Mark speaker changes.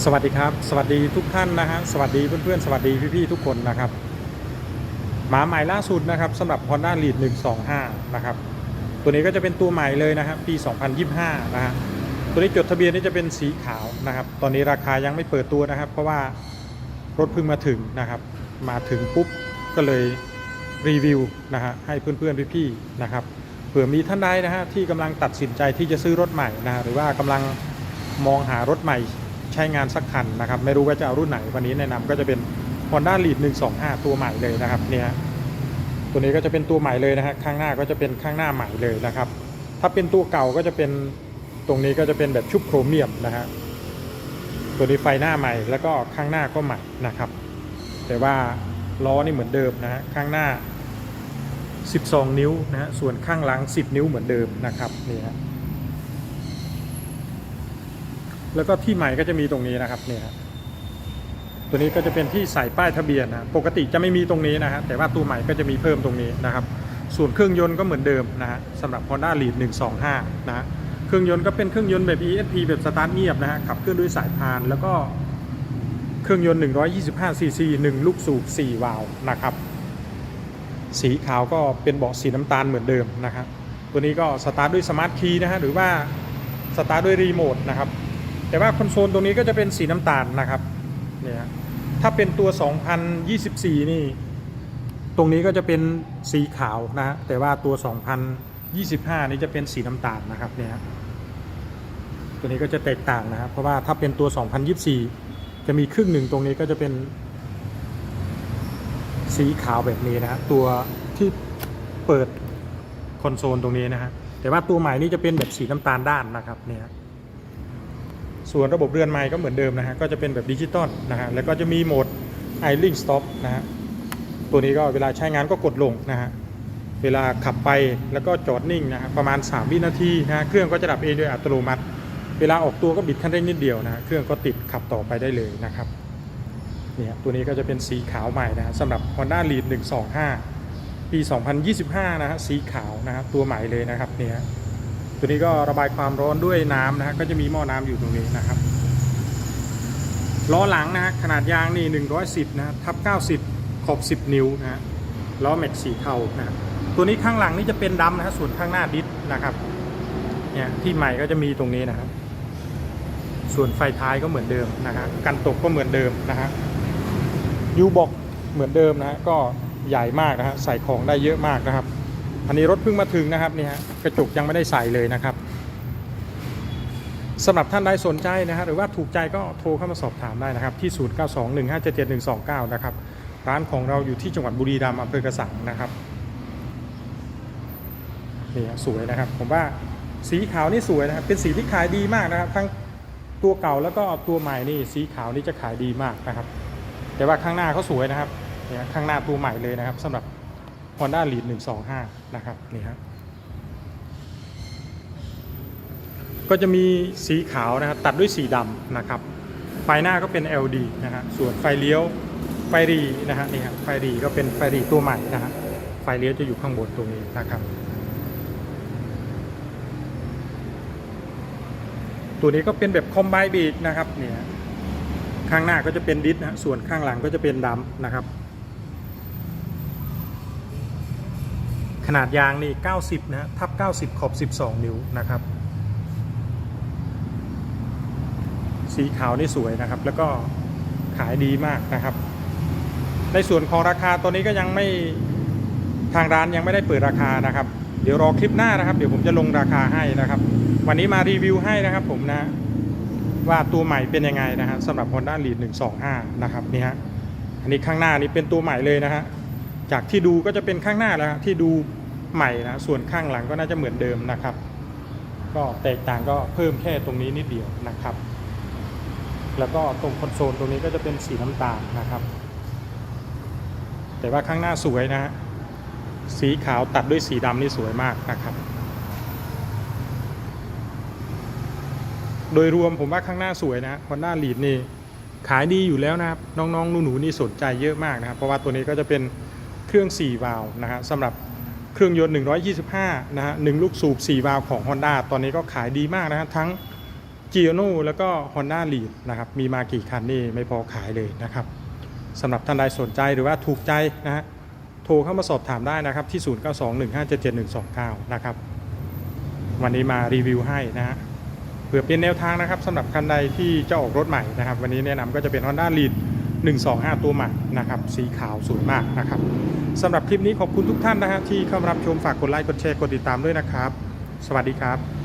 Speaker 1: สวัสดีครับ สวัสดีทุกท่านนะฮะสวัสดีเพื่อนๆ สวัสดีพี่ๆทุกคนนะครับหมาใหม่ล่าสุดนะครับสำหรับ Honda Lead 125 นะครับ ตัวนี้ก็จะเป็นตัวใหม่เลยนะครับปี 2025 นะฮะตัวนี้จดทะเบียนนี่จะเป็นสีขาวนะครับ ตอนนี้ราคายังไม่เปิดตัวนะครับ เพราะว่ารถเพิ่งมาถึงนะครับ มาถึงปุ๊บก็เลยรีวิวนะฮะให้เพื่อนๆพี่ๆนะครับเผื่อมีท่านใดนะฮะที่กำลังตัดสินใจที่จะซื้อรถใหม่นะฮะหรือว่ากำลังมองหารถใหม่ ใช้งานสักคันนะครับ ไม่รู้ว่าจะเอารุ่นไหนวันนี้แนะนำก็จะเป็น Honda Lead 125 ตัวใหม่เลยนะครับเนี่ยตัวนี้ก็จะเป็นตัวใหม่เลยนะฮะข้างหน้าก็จะเป็นข้างหน้าใหม่เลยนะครับ ถ้าเป็นตัวเก่าก็จะเป็นตรงนี้ก็จะเป็นแบบชุบโครเมียมนะฮะตัวนี้ไฟหน้าใหม่แล้วก็ข้างหน้าก็ใหม่นะครับ แต่ว่าล้อนี่เหมือนเดิมนะฮะข้างหน้า 12 นิ้วนะฮะส่วนข้างหลัง 10 นิ้วเหมือนเดิมนะครับนี่ฮะ แล้วก็ที่ใหม่ก็จะมีตรงนี้นะครับเนี่ยตัวนี้ก็จะเป็นที่ใส่ป้ายทะเบียนนะปกติจะไม่มีตรงนี้นะฮะแต่ว่าตัวใหม่ก็จะมีเพิ่มตรงนี้นะครับ ส่วนเครื่องยนต์ก็เหมือนเดิมนะฮะสำหรับ Honda Lead 125 นะฮะเครื่องยนต์ก็เป็นเครื่องยนต์แบบ ESP แบบสตาร์ทเงียบนะฮะขับเคลื่อนด้วยสายพานแล้วก็เครื่องยนต์ 125 cc 1 ลูกสูบ 4 วาล์วนะครับ สีขาวก็เป็นเบาะสีน้ำตาลเหมือนเดิมนะครับ ตัวนี้ก็สตาร์ทด้วยสมาร์ทคีย์นะฮะ หรือว่าสตาร์ทด้วยรีโมทนะครับ แต่ว่าคอนโซลตรงนี้ก็จะเป็นสีน้ำตาลนะครับเนี่ยฮะถ้าเป็นตัว 2024 นี่ ตรงนี้ก็จะเป็นสีขาวนะฮะแต่ว่าตัว 2025 นี่จะเป็นสีน้ำตาลนะครับเนี่ยฮะตัวนี้ก็จะแตกต่างนะครับ เพราะว่าถ้าเป็นตัว 2024 จะมีครึ่งหนึ่งตรงนี้ก็จะเป็นสีขาวแบบนี้นะฮะตัวที่เปิดคอนโซลตรงนี้นะฮะแต่ว่าตัวใหม่นี่จะเป็นแบบสีน้ำตาลด้านนะครับเนี่ย ส่วนระบบเรือนไม้ก็เหมือนเดิมนะฮะก็จะเป็นแบบดิจิตอลนะฮะแล้วก็จะมีโหมด idling stop นะฮะตัวนี้ก็เวลาใช้งานก็กดลงนะฮะเวลาขับไปแล้วก็จอดนิ่งนะฮะประมาณ 3 วินาทีนะฮะเครื่องก็จะดับเองโดยอัตโนมัติ เวลาออกตัวก็บิดคันเร่งนิดเดียวนะฮะเครื่องก็ติดขับต่อไปได้เลยนะครับเนี่ยตัวนี้ก็จะเป็นสีขาวใหม่นะฮะสำหรับ Honda Lead 125 ปี 2025 นะฮะสีขาวนะฮะตัวใหม่เลยนะครับเนี่ย ตัวนี้ก็ระบายความร้อนด้วยน้ำนะฮะก็จะมีหม้อน้ำอยู่ตรงนี้นะครับล้อหลังนะฮะขนาดยางนี่110นะทับ90 ขอบ 10 นิ้วนะฮะล้อแม็กสีเทานะฮะตัวนี้ข้างหลังนี่จะเป็นดำนะฮะส่วนข้างหน้าดิสนะครับเนี่ยที่ใหม่ก็จะมีตรงนี้นะครับ ส่วนไฟท้ายก็เหมือนเดิมนะฮะกันตกก็เหมือนเดิมนะฮะยูบอกเหมือนเดิมนะฮะก็ใหญ่มากนะฮะใส่ของได้เยอะมากนะครับ อันนี้รถเพิ่งมาถึงนะครับนี่ฮะกระจกยังไม่ได้ใส่เลยนะครับสำหรับท่านใดสนใจนะฮะหรือว่าถูกใจก็โทรเข้ามาสอบถามได้นะครับที่ 0921577129 นะครับร้านของเราอยู่ที่จังหวัดบุรีรัมย์อำเภอกระสังนะครับนี่ฮะสวยนะครับ ผมว่าสีขาวนี่สวยนะครับเป็นสีที่ขายดีมากนะครับ ทั้งตัวเก่าแล้วก็ตัวใหม่นี่สีขาวนี่จะขายดีมากนะครับ แต่ว่าข้างหน้าเขาสวยนะครับเนี่ยข้างหน้าตัวใหม่เลยนะครับสำหรับ Honda Lead 125 นะครับนี่ครับก็จะมีสีขาวนะครับตัดด้วยสีดำนะครับ ไฟหน้าก็เป็น LD นะฮะส่วนไฟเลี้ยวไฟรีนะฮะนี่ครับไฟรีก็เป็นไฟรีตัวใหม่นะฮะไฟเลี้ยวจะอยู่ข้างบนตรงนี้นะครับ ตัวนี้ก็เป็นแบบคอมไบบรกนะครับเนี่ยข้างหน้าก็จะเป็นดิสนะส่วนข้างหลังก็จะเป็นดำนะครับ นาดยางนี่ 90นะฮะทับ 90 ขอบ 12 นิ้วนะครับ สีขาวนี่สวยนะครับ แล้วก็ขายดีมากนะครับ ในส่วนของราคาตัวนี้ก็ยังไม่ทางร้านยังไม่ได้เปิดราคานะครับ เดี๋ยวรอคลิปหน้านะครับ เดี๋ยวผมจะลงราคาให้นะครับ วันนี้มารีวิวให้นะครับผมนะ ว่าตัวใหม่เป็นยังไงนะฮะสำหรับ Honda Lead 125 นะครับนี่ฮะอันนี้ข้างหน้านี่เป็นตัวใหม่เลยนะฮะจากที่ดูก็จะเป็นข้างหน้าแล้วที่ดู ใหม่นะส่วนข้างหลังก็น่าจะเหมือนเดิมนะครับ ก็แตกต่างก็เพิ่มแค่ตรงนี้นิดเดียวนะครับ แล้วก็ตรงคอนโซลตรงนี้ก็จะเป็นสีน้ำตาลนะครับ แต่ว่าข้างหน้าสวยนะฮะสีขาวตัดด้วยสีดำนี่สวยมากนะครับ โดยรวมผมว่าข้างหน้าสวยนะ Honda Lead นี่ขายดีอยู่แล้วนะครับ น้องๆหนูๆนี่สนใจเยอะมากนะครับ เพราะว่าตัวนี้ก็จะเป็นเครื่อง4วาล์วนะฮะสำหรับ เครื่องยนต์ 125 นะฮะหนึ่งลูกสูบ 4 วาล์วของ Honda ตอนนี้ก็ขายดีมากนะฮะทั้ง g i o n o แล้วก็ Honda Lead นะครับ มีมากี่คันนี่ไม่พอขายเลยนะครับสำหรับท่านใดสนใจหรือว่าถูกใจนะฮะโทรเข้ามาสอบถามได้นะครับ ที่ 0921577129 นะครับ วันนี้มารีวิวให้นะฮะเพื่อเป็นแนวทางนะครับสำหรับคันใดที่จะออกรถใหม่นะครับ วันนี้แนะนำก็จะเป็น Honda Lead 125 ตัวใหม่นะครับสีขาวสวยมากนะครับสำหรับคลิปนี้ขอบคุณทุกท่านนะฮะที่เข้ามารับชมฝากกดไลค์กดแชร์กดติดตามด้วยนะครับ สวัสดีครับ